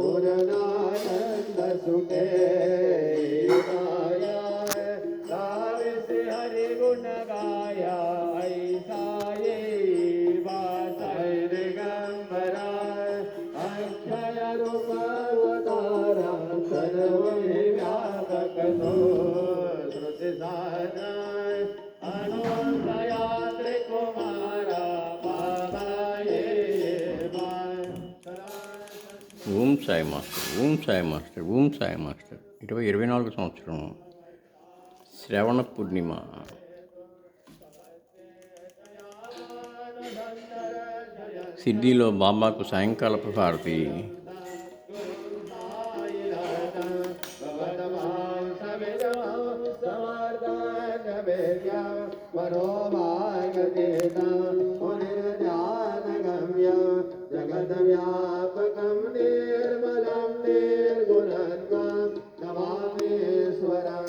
पूर्णानंद सुखे गाया से हरि गुण गाया ऐसा बात गंबरा अक्षर रूप अवतारा सर्व श्रुति सारा ఓం సాయి మాస్టర్ ఓం సాయి మాస్టర్ ఓం సాయి మాస్టర్ ఇరవై ఇరవై నాలుగు సంవత్సరం శ్రవణ పూర్ణిమ సిడ్నీలో బాబాకు సాయంకాల హారతి